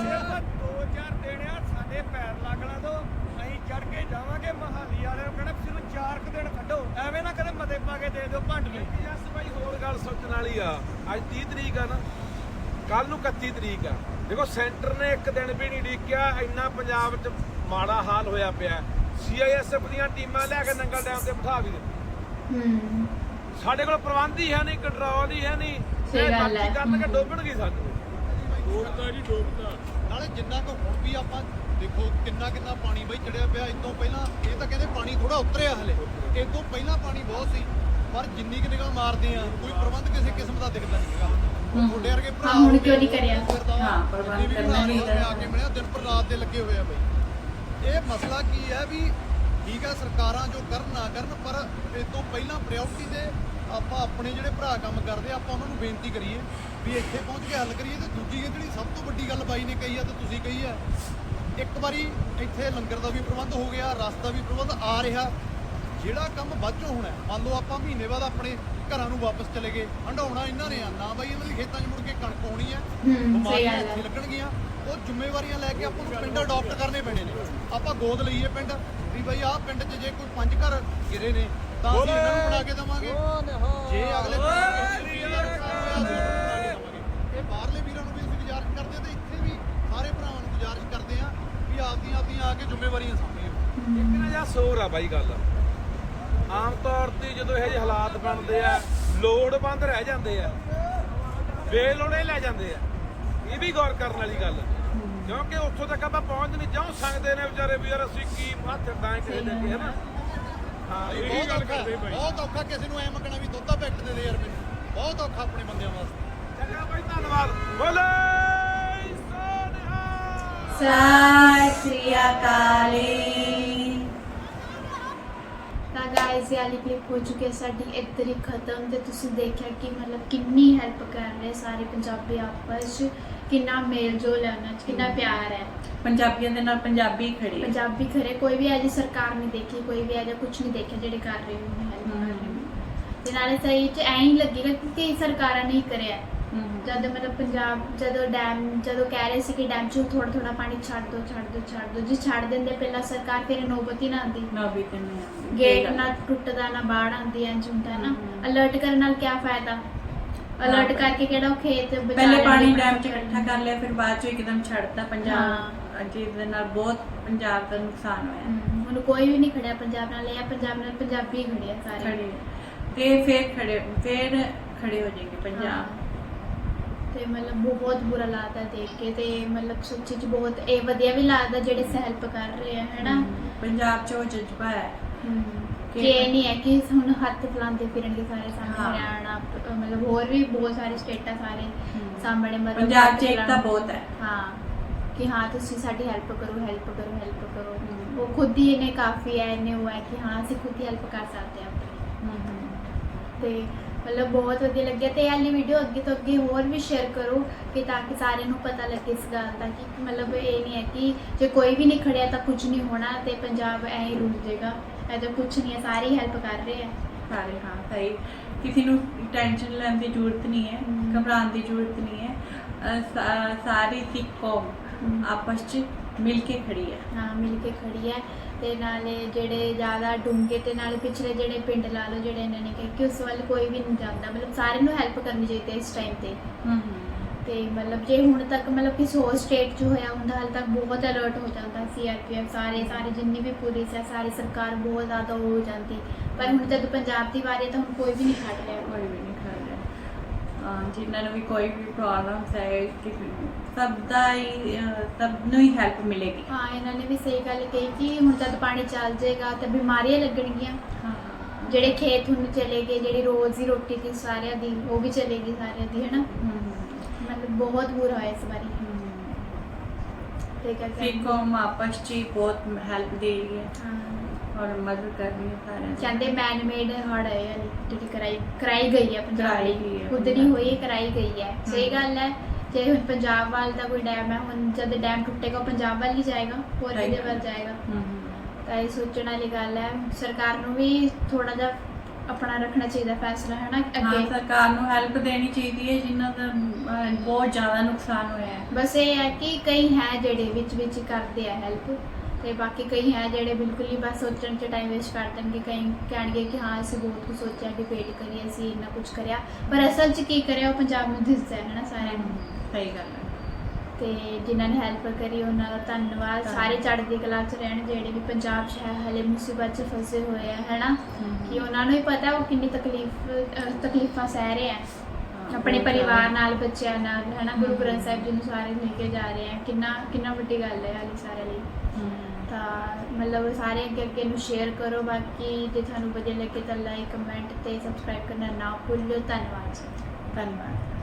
ਸਿਰਫ ਦੋ ਚਾਰ ਦਿਨ ਆ ਸਾਡੇ ਪੈਰ ਲੱਗਣਾ ਤੋਂ ਅਸੀਂ ਚੜ ਕੇ ਜਾਵਾਂਗੇ ਮਹਾਲੀ ਵਾਲਿਆਂ ਨੂੰ ਕਹਿਣਾ ਵੀ ਸਿਰਫ ਚਾਰ ਕੁ ਦਿਨ ਕੱਢੋ ਐਵੇਂ ਨਾ ਕਦੇ ਮਤੇ ਪਾ ਕੇ ਦੇ ਦਿਓ ਭੰਡ ਨੂੰ ਯਸ ਭਾਈ ਹੋਰ ਗੱਲ ਸੋਚਣ ਵਾਲੀ ਆ। ਅੱਜ 30 ਤਰੀਕ ਆ ਨਾ ਕੱਲ ਨੂੰ 31 ਤਰੀਕ ਆ। ਦੇਖੋ ਸੈਂਟਰ ਨੇ ਇੱਕ ਦਿਨ ਵੀ ਨਹੀਂ ਡੀਕਿਆ ਇੰਨਾ ਪੰਜਾਬ 'ਚ ਮਾੜਾ ਹਾਲ ਹੋਇਆ ਪਿਆ। ਸੀਆਈਐਸਐਫ ਦੀਆਂ ਟੀਮਾਂ ਲੈ ਕੇ ਨੰਗਲ ਡੈਮ ਤੇ ਬਿਠਾ ਵੀ ਦਿੱਤੀ। ਸਾਡੇ ਕੋਲ ਪ੍ਰਬੰਧ ਹੀ ਹੈ ਨਹੀਂ ਕੰਟਰੋਲ ਹੀ ਹੈ ਨਹੀਂ। ਸਹੀ ਇਹ ਗੱਲ ਹੈ। ਕਰਨਗੇ ਡੋਬਣਗੇ ਸਾਨੂੰ। ਡੋਬਤਾ ਜੀ ਡੋਬਤਾ। ਨਾਲੇ ਜਿੰਨਾ ਕੁ ਹੁਣ ਵੀ ਆਪਾਂ ਦੇਖੋ ਕਿੰਨਾ ਕਿੰਨਾ ਪਾਣੀ ਬਈ ਚੜਿਆ ਪਿਆ ਇਦੋਂ ਪਹਿਲਾਂ ਇਹ ਤਾਂ ਕਹਿੰਦੇ ਪਾਣੀ ਥੋੜਾ ਉਤਰਿਆ ਹਲੇ ਇਦੋਂ ਪਹਿਲਾਂ ਪਾਣੀ ਬਹੁਤ ਸੀ ਪਰ ਜਿੰਨੀ ਕਿ ਨਿਗਾਹ ਮਾਰਦੇ ਆ ਕੋਈ ਪ੍ਰਬੰਧ ਕਿਸੇ ਕਿਸਮ ਦਾ ਦਿਖਦਾ ਨਹੀਂ ਹੈਗਾ। ਤੁਹਾਡੇ ਵਰਗੇ ਭਰਾ ਹੁਣ ਕਿਉਂ ਨਹੀਂ ਕਰਿਆ? ਹਾਂ, ਪ੍ਰਬੰਧ ਕਰਨਾ ਭਰਾ ਚਾਹੀਦਾ। ਨੇ ਆ ਕੇ ਮਿਲਿਆ ਦਿਨ ਪਰ ਰਾਤ ਦੇ ਲੱਗੇ ਹੋਏ ਆ ਬਈ ਇਹ ਮਸਲਾ ਕੀ ਹੈ ਵੀ ਠੀਕ ਹੈ ਸਰਕਾਰਾਂ ਜੋ ਕਰਨ ਨਾ ਕਰਨ ਪਰ ਇਸ ਤੋਂ ਪਹਿਲਾਂ ਪ੍ਰਾਇੋਰਟੀ ਦੇ ਆਪਾਂ ਆਪਣੇ ਜਿਹੜੇ ਭਰਾ ਕੰਮ ਕਰਦੇ ਆ, ਆਪਾਂ ਉਹਨਾਂ ਨੂੰ ਬੇਨਤੀ ਕਰੀਏ ਵੀ ਇੱਥੇ ਪਹੁੰਚ ਕੇ ਹੱਲ ਕਰੀਏ ਤੇ ਦੂਜੀ ਜਿਹੜੀ ਸਭ ਤੋਂ ਵੱਡੀ ਗੱਲ ਬਾਈ ਨੇ ਕਹੀ ਆ ਤੇ ਤੁਸੀਂ ਕਹੀ ਆ ਇੱਕ ਵਾਰੀ ਇੱਥੇ ਲੰਗਰ ਦਾ ਵੀ ਪ੍ਰਬੰਧ ਹੋ ਗਿਆ ਰਸ ਦਾ ਵੀ ਪ੍ਰਬੰਧ ਆ ਰਿਹਾ। ਜਿਹੜਾ ਕੰਮ ਬਾਅਦ ਚੋਂ ਹੋਣਾ ਹੈ, ਮੰਨ ਲਓ ਆਪਾਂ ਮਹੀਨੇ ਬਾਅਦ ਆਪਣੇ ਘਰਾਂ ਨੂੰ ਵਾਪਸ ਚਲੇ ਗਏ ਹੰਡਾਉਣਾ ਇਹਨਾਂ ਨੇ ਆ। ਨਾ ਬਾਈ ਇਹਨਾਂ ਦੀ ਖੇਤਾਂ 'ਚ ਮੁੜ ਕੇ ਕਣਕ ਹੋਣੀ ਹੈ ਬਿਮਾਰੀਆਂ ਇੱਥੇ। ਲੱਗਣਗੀਆਂ। ਉਹ ਜ਼ਿੰਮੇਵਾਰੀਆਂ ਲੈ ਕੇ ਆਪਾਂ ਨੂੰ ਪਿੰਡ ਅਡਾਪਟ ਕਰਨੇ ਪੈਣੇ ਨੇ। ਆਪਾਂ ਗੋਦ ਲਈਏ ਪਿੰਡ ਵੀ ਬਾਈ ਆਹ ਪਿੰਡ 'ਚ ਜੇ ਕੋਈ ਪੰਜ ਘਰ ਗਿਰੇ ਨੇ ਤਾਂ ਅਸੀਂ ਇਹਨਾਂ ਨੂੰ ਬਣਾ ਕੇ ਦੇਵਾਂਗੇ। ਜੇ ਅਗਲੇ ਪਿੰਡ 'ਚ ਕੋਈ ਵੀਰ ਦਾ ਨੁਕਸਾਨ ਹੋਇਆ, ਅਸੀਂ ਉਹਨਾਂ ਨੂੰ ਬਣਾ ਕੇ ਦੇਵਾਂਗੇ। ਇਹ ਬਾਹਰਲੇ ਵੀਰਾਂ ਨੂੰ ਵੀ ਅਸੀਂ ਗੁਜ਼ਾਰਿਸ਼ ਕਰਦੇ ਹਾਂ ਤੇ ਇੱਥੇ ਵੀ ਸਾਰੇ ਭਰਾਵਾਂ ਨੂੰ ਗੁਜ਼ਾਰਿਸ਼ ਕਰਦੇ ਹਾਂ ਵੀ ਆਪਦੀਆਂ ਆਪਦੀਆਂ ਆ ਕੇ ਜ਼ਿੰਮੇਵਾਰੀਆਂ ਸਾਂਭੀਏ ਇੱਕ ਨਾ ਜਾਂ ਸੋਰ ਆ ਬਾਈ ਗੱਲ। ਆਮ ਤੌਰ ਤੇ ਜਦੋਂ ਇਹ ਜਿਹੇ ਹਾਲਾਤ ਬਣਦੇ ਆ ਲੋੜਵੰਦ ਰਹਿ ਜਾਂਦੇ ਆ। ਬੇਲੋੜੇ ਲੈ ਜਾਂਦੇ ਆ। ਇਹ ਵੀ ਗੌਰ ਕਰਨ ਵਾਲੀ ਗੱਲ। ਕਿਉਂਕਿ ਉੱਥੋਂ ਤੱਕ ਆਪਾਂ ਪਹੁੰਚ ਨਹੀਂ ਜਾਉ ਸਕਦੇ ਨੇ ਵਿਚਾਰੇ ਵੀ ਯਾਰ ਅਸੀਂ ਕੀ ਹੱਥ ਦਾਂ ਕਿਸੇ ਦੇ ਅੱਗੇ ਹੈ ਨਾ ਹਾਂ ਇਹ ਬਹੁਤ ਗੱਲ ਔਖਾ ਕਰਦੇ ਬਾਈ। ਬਹੁਤ ਔਖਾ ਕਿਸੇ ਨੂੰ ਐ ਮੰਗਣਾ ਵੀ ਦੁੱਧ ਦਾ ਪੈਕਟ ਦੇ ਦੇ ਯਾਰ ਮੈਨੂੰ। ਬਹੁਤ ਔਖਾ ਆਪਣੇ ਬੰਦਿਆਂ ਵਾਸਤੇ। ਚੰਗਾ ਬਾਈ ਧੰਨਵਾਦ। ਬੋਲੇ! ਸਤਿ ਸ੍ਰੀ ਅਕਾਲ ਤਾਂ ਗਾਇਸ ਇਹ ਵਾਲੀ ਕਲਿੱਪ ਹੋ ਚੁੱਕੀ ਹੈ ਸਾਡੀ ਇੱਧਰ ਹੀ ਖਤਮ ਤੇ ਤੁਸੀਂ ਦੇਖਿਆ ਕਿ ਮਤਲਬ ਕਿੰਨੀ ਹੈਲਪ ਕਰ ਰਹੇ ਸਾਰੇ ਪੰਜਾਬੀ ਆਪਸ ਕਿੰਨਾ ਮੇਲ ਜੋਲ ਹੈ ਉਹਨਾਂ 'ਚ ਕਿੰਨਾ ਪਿਆਰ ਹੈ ਪੰਜਾਬੀਆਂ ਦੇ ਨਾਲ ਪੰਜਾਬੀ ਖੜੇ ਆ। ਪੰਜਾਬੀ ਖਰੇ ਕੋਈ ਵੀ ਅਜੇ ਸਰਕਾਰ ਨਹੀਂ ਦੇਖੀ ਕੋਈ ਵੀ ਅਜੇ ਕੁਝ ਨਹੀਂ ਦੇਖਿਆ ਜਿਹੜੇ ਕਰ ਰਹੇ ਹੋਣ ਹੈਲਪ ਕਰ ਰਹੇ ਹੋਣ ਤੇ ਨਾਲੇ ਸਹੀ ਚ ਐਂ ਹੀ ਲੱਗੇਗਾ ਕਿ ਕਈ ਸਰਕਾਰਾਂ ਨਹੀਂ ਕਰਿਆ। ਜਦ ਮਤਲਬ ਪੰਜਾਬ ਜਦੋਂ ਡੈਮ ਜਦੋਂ ਕਹਿ ਰਹੇ ਸੀ ਕਿ ਡੈਮ 'ਚੋਂ ਥੋੜਾ ਥੋੜਾ ਪਾਣੀ ਛੱਡ ਦੋ ਛੱਡ ਦੋ ਛੱਡ ਦੋ ਜੇ ਛੱਡ ਦਿੰਦੇ ਪਹਿਲਾਂ ਸਰਕਾਰ ਫਿਰ ਨੌਬਤ ਨਾ ਆਉਂਦੀ ਨਾ ਵੀ ਤੇ ਨਹੀਂ। ਗੇਟ ਨਾ। ਟੁੱਟਦਾ ਨਾ ਬਾੜ ਆਉਂਦੀ ਐਂ ਹੁੰਦਾ ਨਾ। ਅਲਰਟ ਕਰਨ ਨਾਲ ਕੀ ਫਾਇਦਾ ਅਲਰਟ। ਕਰਕੇ ਕਿਹੜਾ ਉਹ ਖੇਤ ਬਚਾ ਪਹਿਲੇ ਪਾਣੀ ਡੈਮ 'ਚ ਇਕੱਠਾ ਕਰ ਲਿਆ ਫਿਰ ਬਾਅਦ 'ਚੋਂ ਇੱਕਦਮ ਛੱਡਤਾ ਪੰਜਾਬ ਜਿਸ ਦੇ ਨਾਲ ਬਹੁਤ ਪੰਜਾਬ ਦਾ ਨੁਕਸਾਨ ਹੋਇਆ ਹੁਣ ਕੋਈ ਵੀ ਨਹੀਂ ਖੜਿਆ ਪੰਜਾਬ ਨਾਲ ਇਹ ਪੰਜਾਬ ਨਾਲ ਪੰਜਾਬੀ ਹੀ ਖੜੇ ਆ ਸਾਰੇ ਤੇ ਫਿਰ ਖੜੇ ਫਿਰ ਖੜੇ ਹੋ ਜਾਏਗੇ। ਪੰਜਾਬ ਤੇ ਮਤਲਬ ਬਹੁਤ ਬੁਰਾ ਲੱਗਦਾ ਦੇਖ ਕੇ ਤੇ ਮਤਲਬ ਸੱਚੀ ਚ ਬਹੁਤ ਇਹ ਵਧੀਆ ਵੀ ਲੱਗਦਾ ਜਿਹੜੇ ਹੈਲਪ ਕਰ ਰਹੇ ਆ ਹੈਨਾ? ਪੰਜਾਬ 'ਚ ਉਹ ਜਜ਼ਬਾ ਹੈ। ਕਿ ਇਹ ਨਹੀਂ ਹੈ ਕਿ ਹੁਣ ਹੱਥ ਫਲਾਉਂਦੇ ਫਿਰਨਗੇ ਸਾਰੇ ਸਾਹਮਣੇ। ਹਰਿਆਣਾ ਪ- ਮਤਲਬ ਹੋਰ ਵੀ ਬਹੁਤ ਸਾਰੇ ਸਟੇਟਾਂ ਸਾਰੇ ਸਾਹਮਣੇ ਮਤਲਬ ਪੰਜਾਬ 'ਚ ਏਕਤਾ ਬਹੁਤ ਹੈ। ਹਾਂ ਕਿ ਹਾਂ ਤੁਸੀਂ ਸਾਡੀ ਹੈਲਪ ਕਰੋ ਹੈਲਪ ਕਰੋ ਹੈਲਪ ਕਰੋ। ਉਹ ਖੁਦ ਹੀ ਇਹਨੇ ਕਾਫੀ ਹੈ ਇਹਨੇ ਉਹ ਹੈ ਕਿ ਹਾਂ ਅਸੀਂ ਖੁਦ ਹੀ ਹੈਲਪ ਕਰ ਸਕਦੇ ਹਾਂ ਆਪਣੀ। ਤੇ ਮਤਲਬ ਬਹੁਤ ਵਧੀਆ ਲੱਗਿਆ ਤੇ ਇਹ ਵਾਲੀ ਵੀਡੀਓ ਅੱਗੇ ਤੋਂ ਅੱਗੇ ਹੋਰ ਵੀ ਸ਼ੇਅਰ ਕਰੋ ਕਿ ਤਾਂ ਕਿ ਸਾਰਿਆਂ ਨੂੰ ਪਤਾ ਲੱਗੇ ਇਸ ਗੱਲ ਦਾ ਕਿ ਮਤਲਬ ਇਹ ਨਹੀਂ ਹੈ ਕਿ ਜੇ ਕੋਈ ਵੀ ਨਹੀਂ ਖੜਿਆ ਤਾਂ ਕੁਝ ਨਹੀਂ ਹੋਣਾ ਤੇ ਪੰਜਾਬ ਐਂ ਹੀ ਰੁਲ ਜਾਏਗਾ। ਐਦਾਂ ਕੁਝ ਨਹੀਂ ਹੈ ਸਾਰੇ ਹੀ ਹੈਲਪ ਕਰ ਰਹੇ ਆ ਸਾਰੇ ਹਾਂ ਸਹੀ। ਕਿਸੇ ਨੂੰ ਟੈਨਸ਼ਨ ਲੈਣ ਦੀ ਜ਼ਰੂਰਤ ਨਹੀਂ ਹੈ। ਘਬਰਾਉਣ ਦੀ ਜ਼ਰੂਰਤ ਨਹੀਂ ਹੈ। ਸਾਰੀ ਸਿੱਖ ਕੌਮ। ਆਪਸ 'ਚ ਮਿਲ ਕੇ ਖੜੀ ਹੈ। ਹਾਂ ਮਿਲ ਕੇ ਖੜੀ ਹੈ। ਤੇ ਨਾਲੇ ਜਿਹੜੇ ਜ਼ਿਆਦਾ ਡੂੰਘੇ ਤੇ ਨਾਲੇ ਪਿਛਲੇ ਜਿਹੜੇ ਪਿੰਡ ਲਾ ਲਓ ਜਿਹੜੇ ਇਹਨਾਂ ਨੇ ਕਿਹਾ ਕਿ ਉਸ ਵੱਲ ਕੋਈ ਵੀ ਨਹੀਂ ਜਾਂਦਾ ਮਤਲਬ ਸਾਰਿਆਂ ਨੂੰ ਹੈਲਪ ਕਰਨੀ ਚਾਹੀਦੀ ਹੈ ਇਸ ਟਾਈਮ ਤੇ। ਤੇ ਮਤਲਬ ਜੇ ਹੁਣ ਤੱਕ ਮਤਲਬ ਕਿਸੇ ਹੋਰ ਸਟੇਟ 'ਚ ਹੋਇਆ ਹੁੰਦਾ ਹਾਲੇ ਤੱਕ ਬਹੁਤ ਅਲਰਟ ਹੋ ਜਾਂਦਾ ਸੀਆਰਪੀਐਫ ਸਾਰੇ ਸਾਰੇ ਜਿੰਨੀ ਵੀ ਪੁਲਿਸ ਹੈ ਸਾਰੀ ਸਰਕਾਰ ਬਹੁਤ ਜ਼ਿਆਦਾ ਹੋ ਜਾਂਦੀ। ਪਰ ਹੁਣ ਜਦ ਪੰਜਾਬ ਦੀ ਵਾਰੀ ਹੈ ਤਾਂ ਹੁਣ ਕੋਈ ਵੀ ਨਹੀਂ ਖੜ ਰਿਹਾ। ਕੋਈ ਵੀ ਨਹੀਂ ਕਰ ਰਿਹਾ। ਜਿਨ੍ਹਾਂ ਨੂੰ ਵੀ ਕੋਈ ਵੀ ਪ੍ਰੋਬਲਮਸ ਹੈ ਕਿਸੇ ਸਭ ਦਾ ਹੀ ਅਹ ਸਭ ਨੂੰ ਹੀ ਹੈਲਪ ਮਿਲੇਗੀ। ਹਾਂ ਇਹਨਾਂ ਨੇ ਵੀ ਸਹੀ ਗੱਲ ਕਹੀ ਕਿ ਹੁਣ ਜਦ ਪਾਣੀ ਚੱਲ ਜਾਏਗਾ ਤਾਂ ਬਿਮਾਰੀਆਂ ਲੱਗਣਗੀਆਂ। ਹਾਂ। ਜਿਹੜੇ ਖੇਤ ਹੁਣ ਚਲੇ ਗਏ ਜਿਹੜੀ ਰੋਜ਼ ਦੀ ਰੋਟੀ ਸੀ ਸਾਰਿਆਂ ਦੀ ਉਹ ਵੀ ਚਲੇਗੀ ਸਾਰਿਆਂ ਦੀ ਹੈਨਾ? ਮਤਲਬ ਬਹੁਤ ਬੁਰਾ ਹੋਇਆ ਇਸ ਵਾਰੀ। ਤੇ ਕਹਿੰਦੇ ਕੌਮ ਆਪਸ 'ਚ ਹੀ ਬਹੁਤ ਹੈਲਪ ਦੇ ਰਹੀ ਹੈ। ਹਾਂ। ਔਰ ਮਦਦ ਕਰ ਰਹੀ ਹੈ ਸਾਰਿਆਂ ਦੀ। ਕਹਿੰਦੇ ਮੈਨ ਮੇਡ ਹੜ ਹੈ ਜਿਹੜੀ ਕਰਾਈ ਕਰਾਈ ਗਈ ਹੈ ਪੰਜਾਬ ਕਰਾਈ ਹੈ ਖੁਦ ਨਹੀਂ ਹੋਈ ਕਰਾਈ ਗਈ ਹੈ। ਸਹੀ। ਗੱਲ ਹੈ। ਜੇ ਹੁਣ ਪੰਜਾਬ ਵੱਲ ਦਾ ਕੋਈ ਡੈਮ ਹੈ ਹੁਣ ਜਦ ਡੈਮ ਟੁੱਟੇਗਾ ਉਹ ਪੰਜਾਬ ਵੱਲ ਹੀ ਜਾਏਗਾ ਹੋਰ ਗੱਲ। ਵੱਲ ਜਾਏਗਾ। ਤਾਂ ਇਹ ਸੋਚਣ ਵਾਲੀ ਗੱਲ ਹੈ ਸਰਕਾਰ ਨੂੰ ਵੀ ਥੋੜਾ ਜਿਹਾ ਆਪਣਾ ਰੱਖਣਾ ਚਾਹੀਦਾ ਫੈਸਲਾ ਹੈ ਨਾ ਹਾਂ ਅੱਗੇ ਸਰਕਾਰ ਨੂੰ ਹੈਲਪ ਦੇਣੀ ਚਾਹੀਦੀ ਹੈ ਜਿਨ੍ਹਾਂ ਦਾ ਅਹ, ਬਹੁਤ ਜ਼ਿਆਦਾ ਨੁਕਸਾਨ ਹੋਇਆ ਹੈ ਬਸ ਇਹ ਹੈ ਕਿ ਕਈ ਹੈ ਜਿਹੜੇ ਵਿੱਚ ਵਿੱਚ ਕਰਦੇ ਆ ਹੈਲਪ ਤੇ ਬਾਕੀ ਕਈ ਹੈ ਜਿਹੜੇ ਬਿਲਕੁਲ ਹੀ ਬਸ ਸੋਚਣ 'ਚ ਟਾਈਮ ਵੇਸਟ ਕਰ ਦੇਣਗੇ ਕਈ ਕਹਿਣਗੇ ਕਿ ਹਾਂ ਅਸੀਂ ਬਹੁਤ ਕੁਝ ਸੋਚਿਆ ਡਿਬੇਟ ਕਰੀ ਅਸੀਂ ਇੰਨਾ ਕੁਝ ਕਰਿਆ। ਪਰ ਅਸਲ 'ਚ ਕੀ ਕਰਿਆ ਉਹ ਪੰਜਾਬ ਨੂੰ ਦਿਸਦਾ ਹੈ ਨਾ ਸਾਰਿਆਂ ਨੂੰ। ਸਹੀ ਗੱਲ ਹੈ। ਤੇ ਜਿਨ੍ਹਾਂ ਨੇ ਹੈਲਪ ਕਰੀ ਉਹਨਾਂ ਦਾ ਧੰਨਵਾਦ। ਸਾਰੇ ਚੜ੍ਹਦੀ ਕਲਾ 'ਚ ਰਹਿਣ ਜਿਹੜੇ ਵੀ ਪੰਜਾਬ 'ਚ ਹੈ ਹਲੇ ਮੁਸੀਬਤ 'ਚ ਫਸੇ ਹੋਏ ਆ ਹੈਨਾ? ਕਿ ਉਹਨਾਂ ਨੂੰ ਹੀ ਪਤਾ ਉਹ ਕਿੰਨੀ ਤਕਲੀਫ ਤਕਲੀਫਾਂ ਸਹਿ ਰਹੇ ਆ। ਆਪਣੇ ਪਰਿਵਾਰ ਨਾਲ ਬੱਚਿਆਂ ਨਾਲ ਹੈਨਾ? ਗੁਰੂ ਗ੍ਰੰਥ ਸਾਹਿਬ ਜੀ ਨੂੰ ਸਾਰੇ ਲੈ ਕੇ ਜਾ ਰਹੇ ਆ। ਕਿੰਨਾ ਕਿੰਨਾ ਵੱਡੀ ਗੱਲ ਹੈ ਹਾਲੀ ਸਾਰੇ ਲਈ। ਤਾਂ ਮਤਲਬ ਸਾਰੇ ਅੱਗੇ ਅੱਗੇ ਨੂੰ ਸ਼ੇਅਰ ਕਰੋ, ਬਾਕੀ ਜੇ ਤੁਹਾਨੂੰ ਵਧੀਆ ਲੱਗੇ ਤਾਂ ਲਾਈਕ ਕਮੈਂਟ ਤੇ ਸਬਸਕ੍ਰਾਈਬ ਕਰਨਾ ਨਾ ਭੁੱਲਿਓ। ਧੰਨਵਾਦ ਜੀ। ਧੰਨਵਾਦ।